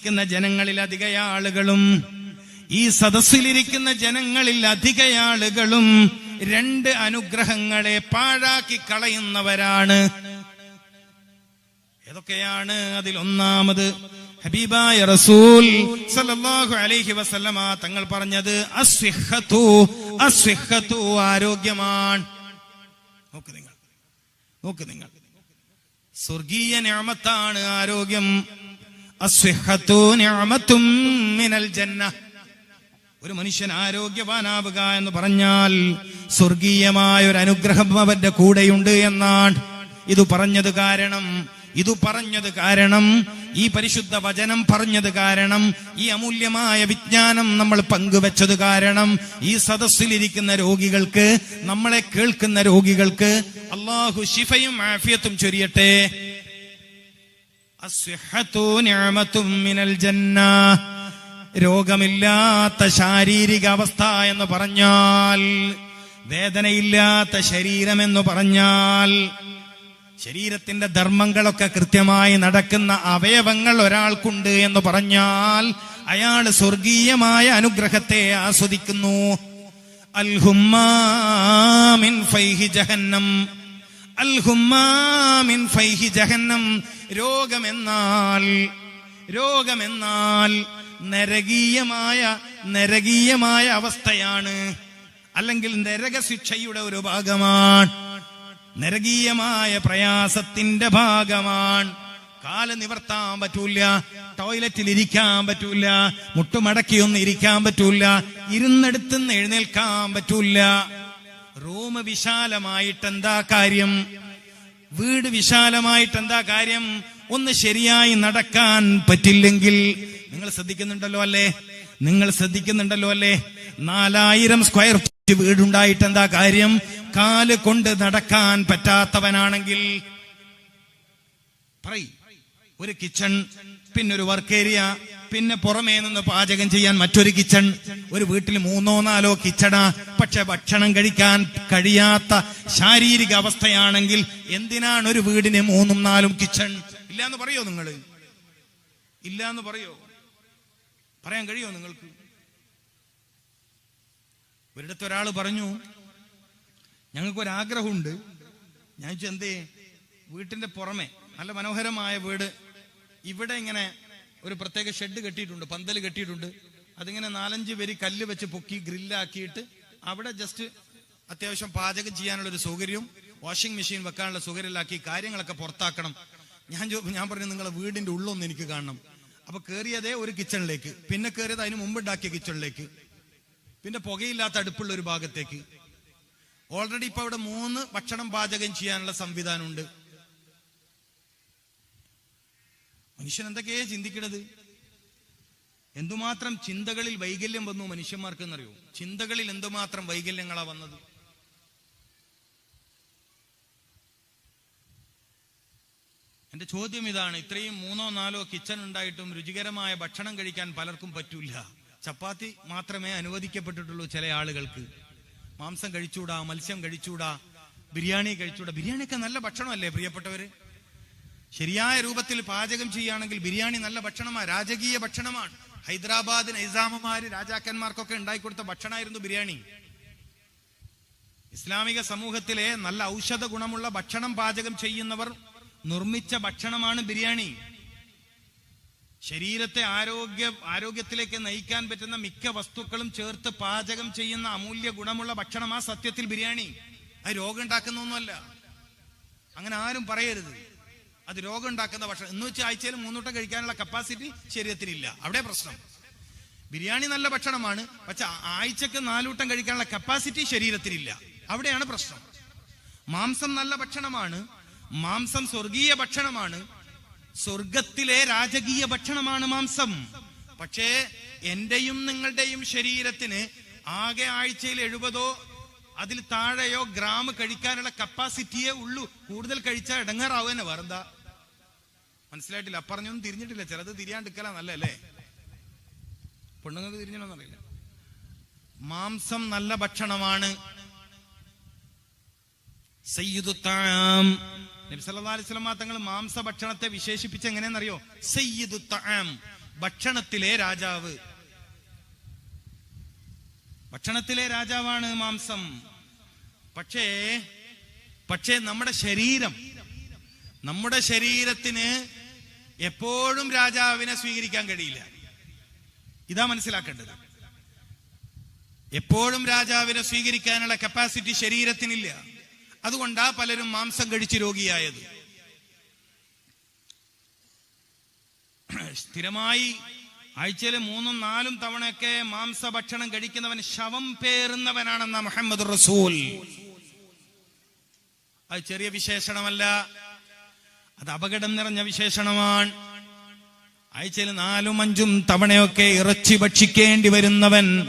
ഇരിക്കുന്ന ജനങ്ങളിൽ അധികയാളുകളും ഈ സദസ്സിലിരിക്കുന്ന ജനങ്ങളിൽ അധികയാളുകളും രണ്ട് അനുഗ്രഹങ്ങളെ പാഴാക്കി കളയുന്നവരാണ്. ഏതൊക്കെയാണ് അതിൽ ഒന്നാമത്? ഹബീബായ റസൂൽ സല്ലല്ലാഹു അലൈഹി വസല്ലമ തങ്ങൾ പറഞ്ഞത് അസ്വിഹത്തു അസ്വിഹത്തു ആരോഗ്യമാണ് നോക്ക് നിങ്ങൾ നോക്ക് നിങ്ങൾ. സ്വർഗീയ ഞാമത്താണ് ആരോഗ്യം. ഒരു മനുഷ്യൻ ആരോഗ്യവാനാവുക എന്ന് പറഞ്ഞാൽ സ്വർഗീയമായ ഒരു അനുഗ്രഹം അവന്റെ കൂടെയുണ്ട് എന്നാണ്. ഇത് പറഞ്ഞത് കാരണം ഇത് പറഞ്ഞത് കാരണം ഈ പരിശുദ്ധ വചനം പറഞ്ഞത് കാരണം ഈ അമൂല്യമായ വിജ്ഞാനം നമ്മൾ പങ്കുവെച്ചത് കാരണം ഈ സദസ്സിലിരിക്കുന്ന രോഗികൾക്ക് നമ്മളെ കേൾക്കുന്ന രോഗികൾക്ക് അള്ളാഹു ശിഫയും ആഫിയത്തും ചൊരിയട്ടെ. രോഗമില്ലാത്ത ശാരീരിക അവസ്ഥ എന്ന് പറഞ്ഞാൽ വേദനയില്ലാത്ത ശരീരം എന്ന് പറഞ്ഞാൽ ശരീരത്തിന്റെ ധർമ്മങ്ങളൊക്കെ കൃത്യമായി നടക്കുന്ന അവയവങ്ങൾ ഒരാൾക്കുണ്ട് എന്ന് പറഞ്ഞാൽ അയാൾ സ്വർഗീയമായ അനുഗ്രഹത്തെ ആസ്വദിക്കുന്നു. അൽഹുമാൻ ഫൈഹി ജഹന്നം. ഫൈഹി ജഹന്നം. രോഗമെന്നാൽ രോഗമെന്നാൽ നരകീയമായ നരകീയമായ അവസ്ഥയാണ്. അല്ലെങ്കിൽ നരകശിക്ഷയുടെ ഒരു ഭാഗമാണ്. നരകീയമായ പ്രയാസത്തിന്റെ ഭാഗമാണ്. കാൽ നിവർത്താൻ പറ്റൂല ടോയ്ലറ്റിൽ ഇരിക്കാൻ പറ്റൂല മുട്ടുമടക്കിയൊന്നും ഇരിക്കാൻ പറ്റൂല ഇരുന്നെടുത്തുനിന്ന് എഴുന്നേൽക്കാൻ പറ്റൂല റൂം വിശാലമായിട്ട് എന്താ കാര്യം? വീട് വിശാലമായിട്ട് എന്താ കാര്യം? ഒന്ന് ശരിയായി നടക്കാൻ പറ്റില്ലെങ്കിൽ നിങ്ങൾ ശ്രദ്ധിക്കുന്നുണ്ടല്ലോ അല്ലേ? നിങ്ങൾ ശ്രദ്ധിക്കുന്നുണ്ടല്ലോ അല്ലേ? നാലായിരം സ്ക്വയർ ഫീറ്റ് വീടുണ്ടായിട്ട് എന്താ കാര്യം? കാൽ കൊണ്ട് നടക്കാൻ പറ്റാത്തവനാണെങ്കിൽ പറയ്. ഒരു കിച്ചൺ പിന്നൊരു വർക്ക് ഏരിയ പിന്നെ പുറമേ നിന്ന് പാചകം ചെയ്യാൻ മറ്റൊരു കിച്ചൺ. ഒരു വീട്ടിൽ മൂന്നോ നാലോ കിച്ചണ. പക്ഷെ ഭക്ഷണം കഴിക്കാൻ കഴിയാത്ത ശാരീരിക അവസ്ഥയാണെങ്കിൽ എന്തിനാണ് ഒരു വീടിന് മൂന്നും നാലും കിച്ചൺ? ഇല്ല എന്ന് പറയോ നിങ്ങൾ ഇല്ല എന്ന് പറയോ? പറയാൻ കഴിയോ നിങ്ങൾക്ക്? ഒരിടത്ത് ഒരാൾ പറഞ്ഞു ഞങ്ങൾക്കൊരാഗ്രഹമുണ്ട്. ഞാൻ ചോദിച്ചു എന്തേ? വീട്ടിന്റെ പുറമെ നല്ല മനോഹരമായ വീട്. ഇവിടെ ഇങ്ങനെ ഒരു പ്രത്യേക ഷെഡ് കെട്ടിയിട്ടുണ്ട് പന്തൽ കെട്ടിയിട്ടുണ്ട്. അതിങ്ങനെ നാലഞ്ച് പേര് കല്ല് വെച്ച് പൊക്കി ഗ്രില്ലാക്കിയിട്ട് അവിടെ ജസ്റ്റ് അത്യാവശ്യം പാചകം ചെയ്യാനുള്ള ഒരു സൗകര്യവും വാഷിംഗ് മെഷീൻ വെക്കാനുള്ള സൗകര്യമില്ലാക്കി കാര്യങ്ങളൊക്കെ പുറത്താക്കണം. ഞാൻ ഞാൻ പറഞ്ഞു നിങ്ങളെ വീടിന്റെ ഉള്ളൊന്ന് എനിക്ക് കാണണം. അപ്പൊ കയറിയതേ ഒരു കിച്ചണിലേക്ക് പിന്നെ കയറിയത് അതിന് മുമ്പ് ഉണ്ടാക്കിയ കിച്ചണിലേക്ക് പിന്നെ പുകയില്ലാത്ത അടുപ്പുള്ള ഒരു ഭാഗത്തേക്ക്. ഓൾറെഡി ഇപ്പൊ അവിടെ മൂന്ന് ഭക്ഷണം പാചകം ചെയ്യാനുള്ള സംവിധാനമുണ്ട്. മനുഷ്യൻ എന്തൊക്കെയാ ചിന്തിക്കണത്? എന്തുമാത്രം ചിന്തകളിൽ വൈകല്യം വന്നു മനുഷ്യന്മാർക്ക് എന്നറിയോ ചിന്തകളിൽ എന്തുമാത്രം വൈകല്യങ്ങളാ വന്നത്? എന്റെ ചോദ്യം ഇതാണ്. ഇത്രയും മൂന്നോ നാലോ കിച്ചൺ ഉണ്ടായിട്ടും രുചികരമായ ഭക്ഷണം കഴിക്കാൻ പലർക്കും പറ്റൂല. ചപ്പാത്തി മാത്രമേ അനുവദിക്കപ്പെട്ടിട്ടുള്ളൂ ചില ആളുകൾക്ക്. മാംസം കഴിച്ചൂടാ മത്സ്യം കഴിച്ചൂടാ ബിരിയാണി കഴിച്ചൂടാ. ബിരിയാണിയൊക്കെ നല്ല ഭക്ഷണമല്ലേ പ്രിയപ്പെട്ടവര്? ശരിയായ രൂപത്തിൽ പാചകം ചെയ്യുകയാണെങ്കിൽ ബിരിയാണി നല്ല ഭക്ഷണമാണ് രാജകീയ ഭക്ഷണമാണ്. ഹൈദരാബാദ് നൈസാമമാര് രാജാക്കന്മാർക്കൊക്കെ ഉണ്ടാക്കി കൊടുത്ത ഭക്ഷണമായിരുന്നു ബിരിയാണി. ഇസ്ലാമിക സമൂഹത്തിലെ നല്ല ഔഷധ ഗുണമുള്ള ഭക്ഷണം പാചകം ചെയ്യുന്നവർ നിർമ്മിച്ച ഭക്ഷണമാണ് ബിരിയാണി. ശരീരത്തെ ആരോഗ്യ ആരോഗ്യത്തിലേക്ക് നയിക്കാൻ പറ്റുന്ന മിക്ക വസ്തുക്കളും ചേർത്ത് പാചകം ചെയ്യുന്ന അമൂല്യ ഗുണമുള്ള ഭക്ഷണമാ സത്യത്തിൽ ബിരിയാണി. അത് രോഗം ഉണ്ടാക്കുന്നൊന്നുമല്ല. അങ്ങനെ ആരും പറയരുത്. അത് രോഗം ഉണ്ടാക്കുന്ന ഭക്ഷണം. എന്ന് വെച്ചാൽ ആഴ്ചയിൽ മൂന്നൂട്ടം കഴിക്കാനുള്ള കപ്പാസിറ്റി ശരീരത്തിനില്ല അവിടെ പ്രശ്നം. ബിരിയാണി നല്ല ഭക്ഷണമാണ് പക്ഷെ ആഴ്ചക്ക് നാലൂട്ടം കഴിക്കാനുള്ള കപ്പാസിറ്റി ശരീരത്തിനില്ല അവിടെയാണ് പ്രശ്നം. മാംസം നല്ല ഭക്ഷണമാണ് മാംസം സ്വർഗീയ ഭക്ഷണമാണ് സ്വർഗത്തിലെ രാജകീയ ഭക്ഷണമാണ് മാംസം. പക്ഷേ എന്റെയും നിങ്ങളുടെയും ശരീരത്തിന് ആകെ ആഴ്ചയിൽ എഴുപതോ അതിൽ താഴെയോ ഗ്രാം കഴിക്കാനുള്ള കപ്പാസിറ്റിയേ ഉള്ളൂ. കൂടുതൽ കഴിച്ചാൽ ഇടങ്ങാറാവുക തന്നെ വേറെന്താ? മനസ്സിലായിട്ടില്ല. അപ്പറഞ്ഞൊന്നും തിരിഞ്ഞിട്ടില്ല. ചിലത് തിരിയാണ്ടിരിക്കലാ നല്ലല്ലേ പെണ്ണുങ്ങൾക്ക് തിരിഞ്ഞണമെന്നറിയില്ല മാംസം നല്ല ഭക്ഷണമാണ്. സയ്യിദുത്താം നബി സല്ലല്ലാഹു അലൈഹി വസല്ലമ തങ്ങൾ മാംസ ഭക്ഷണത്തെ വിശേഷിപ്പിച്ച് എങ്ങനെയെന്നറിയോ? സയ്യിദു ഭക്ഷണത്തിലെ രാജാവ്. ഭക്ഷണത്തിലെ രാജാവാണ് മാംസം. പക്ഷേ പക്ഷേ നമ്മുടെ ശരീരം നമ്മുടെ ശരീരത്തിന് എപ്പോഴും രാജാവിനെ സ്വീകരിക്കാൻ കഴിയില്ല. ഇതാ മനസ്സിലാക്കേണ്ടത്. എപ്പോഴും രാജാവിനെ സ്വീകരിക്കാനുള്ള കപ്പാസിറ്റി ശരീരത്തിനില്ല. അതുകൊണ്ടാ പലരും മാംസം കഴിച്ച് രോഗിയായത്. സ്ഥിരമായി ആഴ്ചയിൽ മൂന്നും നാലും തവണയൊക്കെ മാംസ ഭക്ഷണം കഴിക്കുന്നവൻ ശവം പേറുന്നവനാണെന്ന മുഹമ്മദ് റസൂൽ. അത് ചെറിയ വിശേഷണമല്ല. അത് അപകടം നിറഞ്ഞ വിശേഷണമാണ്. ആഴ്ചയിൽ നാലും അഞ്ചും തവണയൊക്കെ ഇറച്ചി ഭക്ഷിക്കേണ്ടി വരുന്നവൻ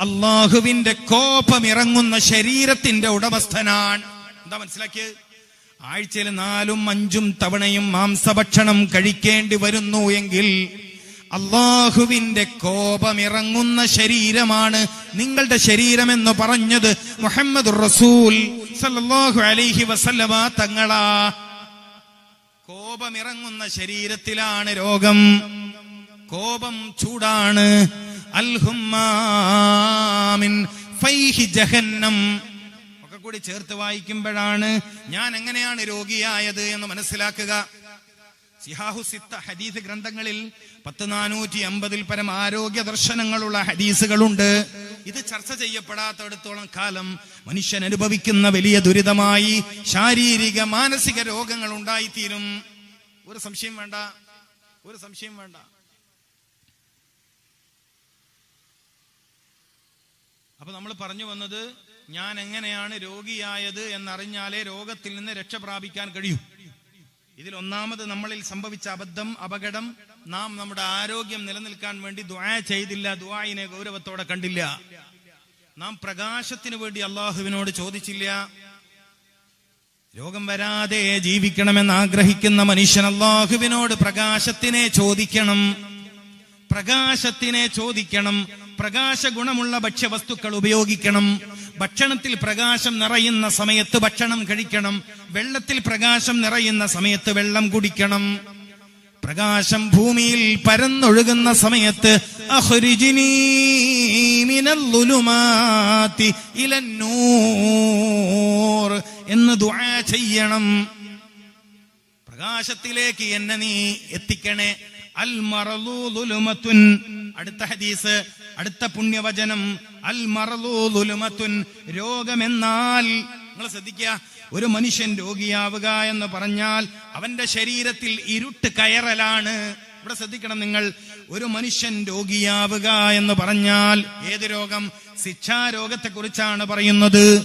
അള്ളാഹുവിന്റെ കോപം ഇറങ്ങുന്ന ശരീരത്തിന്റെ ഉടമസ്ഥനാണ്. എന്താ മനസ്സിലാക്കിയത് ആഴ്ചയിൽ നാലും അഞ്ചും തവണയും മാംസഭക്ഷണം കഴിക്കേണ്ടി വരുന്നു എങ്കിൽ അള്ളാഹുവിന്റെ കോപമിറങ്ങുന്ന ശരീരമാണ് നിങ്ങളുടെ ശരീരമെന്ന് പറഞ്ഞത് മുഹമ്മദ് റസൂൽ സല്ലല്ലാഹു അലൈഹി വസല്ലമ തങ്ങളാ. കോപമിറങ്ങുന്ന ശരീരത്തിലാണ് രോഗം. കോപം ചൂടാണ്. അൽഹുമാമിൻ ഫൈഹി ജഹന്നം. ഒക്കെ കൂടി ചേർത്ത് വായിക്കുമ്പോഴാണ് ഞാൻ എങ്ങനെയാണ് രോഗിയായത് എന്ന് മനസ്സിലാക്കുക. സിഹാഹു സിത്ത ഹദീസ് ഗ്രന്ഥങ്ങളിൽ പത്ത് നാനൂറ്റി അമ്പതിൽ പരം ആരോഗ്യ ദർശനങ്ങളുള്ള ഹദീസുകളുണ്ട്. ഇത് ചർച്ച ചെയ്യപ്പെടാത്തടത്തോളം കാലം മനുഷ്യൻ അനുഭവിക്കുന്ന വലിയ ദുരിതമായി ശാരീരിക മാനസിക രോഗങ്ങൾ ഉണ്ടായിത്തീരും. ഒരു സംശയം വേണ്ട. ഒരു സംശയം വേണ്ട. അപ്പൊ നമ്മൾ പറഞ്ഞു വന്നത് ഞാൻ എങ്ങനെയാണ് രോഗിയായത് എന്നറിഞ്ഞാലേ രോഗത്തിൽ നിന്ന് രക്ഷ പ്രാപിക്കാൻ കഴിയൂ. ഇതിൽ ഒന്നാമത് നമ്മളിൽ സംഭവിച്ച അബദ്ധം അപകടം. നാം നമ്മുടെ ആരോഗ്യം നിലനിൽക്കാൻ വേണ്ടി ദ്വായ ചെയ്തില്ല ദ്വായിനെ ഗൗരവത്തോടെ കണ്ടില്ല. നാം പ്രകാശത്തിന് വേണ്ടി അള്ളാഹുവിനോട് ചോദിച്ചില്ല. രോഗം വരാതെ ജീവിക്കണമെന്ന് ആഗ്രഹിക്കുന്ന മനുഷ്യൻ അള്ളാഹുവിനോട് പ്രകാശത്തിനെ ചോദിക്കണം. പ്രകാശത്തിനെ ചോദിക്കണം. പ്രകാശ ഗുണമുള്ള ഭക്ഷ്യവസ്തുക്കൾ ഉപയോഗിക്കണം. ഭക്ഷണത്തിൽ പ്രകാശം നിറയുന്ന സമയത്ത് ഭക്ഷണം കഴിക്കണം. വെള്ളത്തിൽ പ്രകാശം നിറയുന്ന സമയത്ത് വെള്ളം കുടിക്കണം. പ്രകാശം ഭൂമിയിൽ പരന്നൊഴുകുന്ന സമയത്ത് എന്ന് ദുആ ചെയ്യണം. പ്രകാശത്തിലേക്ക് എന്നെ നീ എത്തിക്കണേ. അൽ മറലൂലുമത്തുൻ അടുത്ത ഹദീസ് അടുത്ത പുണ്യവചനം അൽ മറലൂലുമത്തുൻ രോഗമെന്നാൽ. നിങ്ങൾ ശ്രദ്ധിക്കുക ഒരു മനുഷ്യൻ രോഗിയാവുക എന്ന് പറഞ്ഞാൽ അവന്റെ ശരീരത്തിൽ ഇരുട്ട് കയറലാണ്. ഇവിടെ ശ്രദ്ധിക്കണം നിങ്ങൾ ഒരു മനുഷ്യൻ രോഗിയാവുക എന്ന് പറഞ്ഞാൽ ഏത് രോഗം? ശിക്ഷാരോഗത്തെ കുറിച്ചാണ് പറയുന്നത്.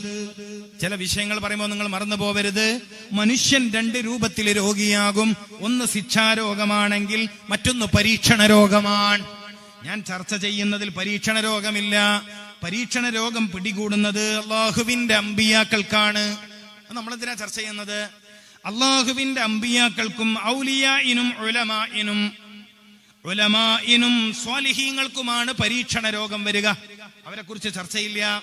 ചില വിഷയങ്ങൾ പറയുമ്പോൾ നിങ്ങൾ മറന്നു പോവരുത്. മനുഷ്യൻ രണ്ട് രൂപത്തിൽ രോഗിയാകും. ഒന്ന് ശിക്ഷാരോഗമാണെങ്കിൽ മറ്റൊന്ന് പരീക്ഷണ രോഗമാണ്. ഞാൻ ചർച്ച ചെയ്യുന്നതിൽ പരീക്ഷണ രോഗമില്ല. പരീക്ഷണ രോഗം പിടികൂടുന്നത് അള്ളാഹുവിന്റെ അമ്പിയാക്കൾക്കാണ്. നമ്മളെന്തിനാ ചർച്ച ചെയ്യുന്നത്? അള്ളാഹുവിന്റെ അമ്പിയാക്കൾക്കും ഔലിയായിനും ഉലമായിനും ഇനും സ്വാലിഹീങ്ങൾക്കുമാണ് പരീക്ഷണ രോഗം വരിക. അവരെ കുറിച്ച് ചർച്ചയില്ല.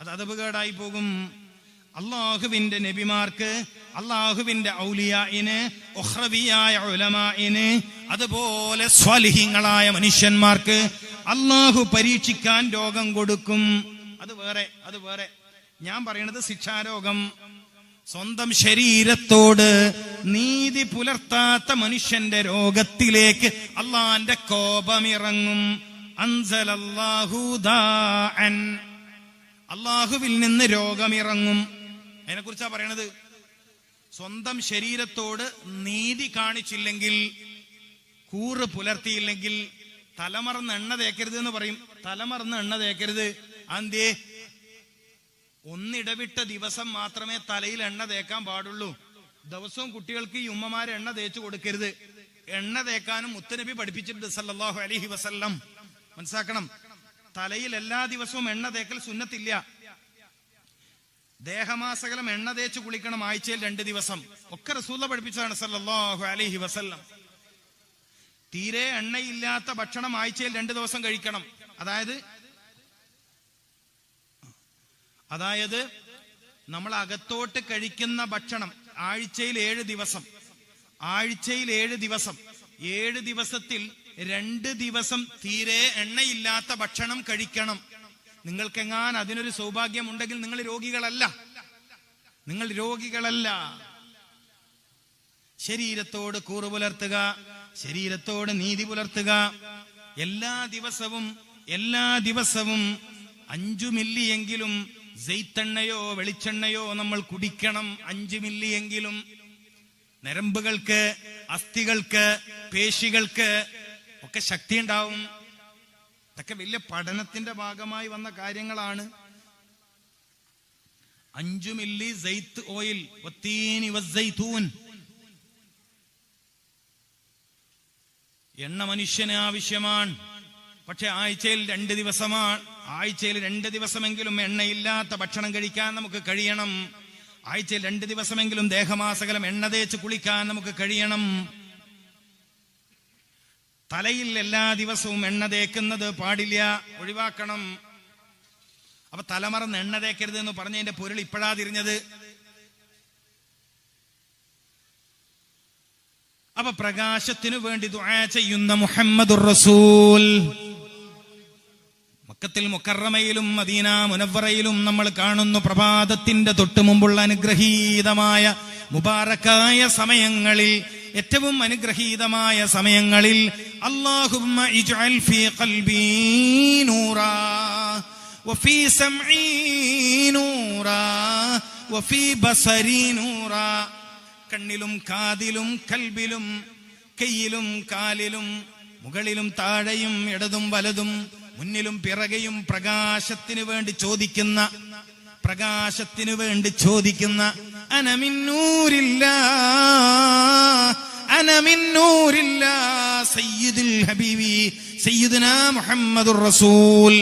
അത് അതപകേടായി പോകും. അള്ളാഹുവിന്റെ നബിമാർക്ക് അള്ളാഹുവിന്റെ ഔലിയായിന് ഒഹ്റവിയായ ഉലമായിന് അതുപോലെ സ്വലിഹിങ്ങളായ മനുഷ്യന്മാർക്ക് അള്ളാഹു പരീക്ഷിക്കാൻ രോഗം കൊടുക്കും. അത് വേറെ അത് വേറെ. ഞാൻ പറയണത് ശിക്ഷാരോഗം. സ്വന്തം ശരീരത്തോട് നീതി പുലർത്താത്ത മനുഷ്യന്റെ രോഗത്തിലേക്ക് അള്ളാന്റെ കോപമിറങ്ങും. അള്ളാഹുവിൽ നിന്ന് രോഗമിറങ്ങും. അതിനെ കുറിച്ചാ പറയണത്? സ്വന്തം ശരീരത്തോട് നീതി കാണിച്ചില്ലെങ്കിൽ കൂറ് പുലർത്തിയില്ലെങ്കിൽ തലമറന്ന് എണ്ണ തേക്കരുത് എന്ന് പറയും. തലമറന്ന് എണ്ണ തേക്കരുത്. അന്തേ ഒന്നിടവിട്ട ദിവസം മാത്രമേ തലയിൽ എണ്ണ തേക്കാൻ പാടുള്ളൂ. ദിവസവും കുട്ടികൾക്ക് ഈ ഉമ്മമാരെ എണ്ണ തേച്ചു കൊടുക്കരുത്. എണ്ണ തേക്കാനും മുത്തനബി പഠിപ്പിച്ചിട്ടുണ്ട് സല്ലാഹു അലഹി വസല്ലം. മനസ്സിലാക്കണം തലയിൽ എല്ലാ ദിവസവും എണ്ണ തേക്കൽ സുന്നത്തില്ല. ദേഹമാസകലം എണ്ണ തേച്ച് കുളിക്കണം ആഴ്ചയിൽ രണ്ട് ദിവസം. ഒക്കെ റസൂല പഠിപ്പിച്ചതാണ് സല്ലാഹു അലഹി വസല്ലം. തീരെ എണ്ണയില്ലാത്ത ഭക്ഷണം ആഴ്ചയിൽ രണ്ട് ദിവസം കഴിക്കണം. അതായത് അതായത് നമ്മൾ അകത്തോട്ട് കഴിക്കുന്ന ഭക്ഷണം ആഴ്ചയിൽ ഏഴ് ദിവസം. ആഴ്ചയിൽ ഏഴ് ദിവസം. ഏഴ് ദിവസത്തിൽ രണ്ട് ദിവസം തീരെ എണ്ണയില്ലാത്ത ഭക്ഷണം കഴിക്കണം. നിങ്ങൾക്കെങ്ങാൻ അതിനൊരു സൗഭാഗ്യം ഉണ്ടെങ്കിൽ നിങ്ങൾ രോഗികളല്ല. നിങ്ങൾ രോഗികളല്ല. ശരീരത്തോട് കൂറു പുലർത്തുക ശരീരത്തോട് നീതി പുലർത്തുക. എല്ലാ ദിവസവും എല്ലാ ദിവസവും അഞ്ചു മില്ലിയെങ്കിലും ജെയ്ത്തെണ്ണയോ വെളിച്ചെണ്ണയോ നമ്മൾ കുടിക്കണം. അഞ്ചു മില്ലിയെങ്കിലും നരമ്പുകൾക്ക് അസ്ഥികൾക്ക് പേശികൾക്ക് ഒക്കെ ശക്തി ഉണ്ടാവും ഇതൊക്കെ വലിയ പഠനത്തിന്റെ ഭാഗമായി വന്ന കാര്യങ്ങളാണ്. അഞ്ചു മില്ലി സെയ്ത്ത് ഓയിൽ എണ്ണ മനുഷ്യന് ആവശ്യമാണ്. പക്ഷെ ആഴ്ചയിൽ രണ്ട് ദിവസമാണ് ആഴ്ചയിൽ രണ്ട് ദിവസമെങ്കിലും എണ്ണയില്ലാത്ത ഭക്ഷണം കഴിക്കാൻ നമുക്ക് കഴിയണം. ആഴ്ചയിൽ രണ്ട് ദിവസമെങ്കിലും ദേഹമാസകലം എണ്ണ തേച്ച് കുളിക്കാൻ നമുക്ക് കഴിയണം. തലയിൽ എല്ലാ ദിവസവും എണ്ണ തേക്കുന്നത് പാടില്ല. ഒഴിവാക്കണം. അപ്പൊ തലമറന്ന് എണ്ണ തേക്കരുത് എന്ന് പറഞ്ഞതിന്റെ പൊരുൾ ഇപ്പോഴാ തിരിഞ്ഞത്. അപ്പൊ പ്രകാശത്തിനു വേണ്ടി ദുആ ചെയ്യുന്ന മുഹമ്മദുർ റസൂൽ. മക്കത്തിൽ മുക്കറമയിലും മദീന മുനവറയിലും നമ്മൾ കാണുന്നു പ്രഭാതത്തിന്റെ തൊട്ടു മുമ്പുള്ള അനുഗ്രഹീതമായ മുബാറക്കായ സമയങ്ങളിൽ ഏറ്റവും അനുഗ്രഹീതമായ സമയങ്ങളിൽ അല്ലാഹുമ്മ ഇജ്അൽ ഫീ قلبي نورا وفي സമഈ نورا وفي بصري نورا കണ്ണിലും കാതിലും കൽബിലും കയ്യിലും കാലിലും മുകളിലും താഴെയും ഇടതും വലതും മുന്നിലും പിറകെയും പ്രകാശത്തിന് വേണ്ടി ചോദിക്കുന്ന പ്രകാശത്തിന് വേണ്ടി ചോദിക്കുന്ന അനമിന്നൂരില്ല സയ്യിദുൽ ഹബീബി സയ്യിദുന മുഹമ്മദുർ റസൂൽ.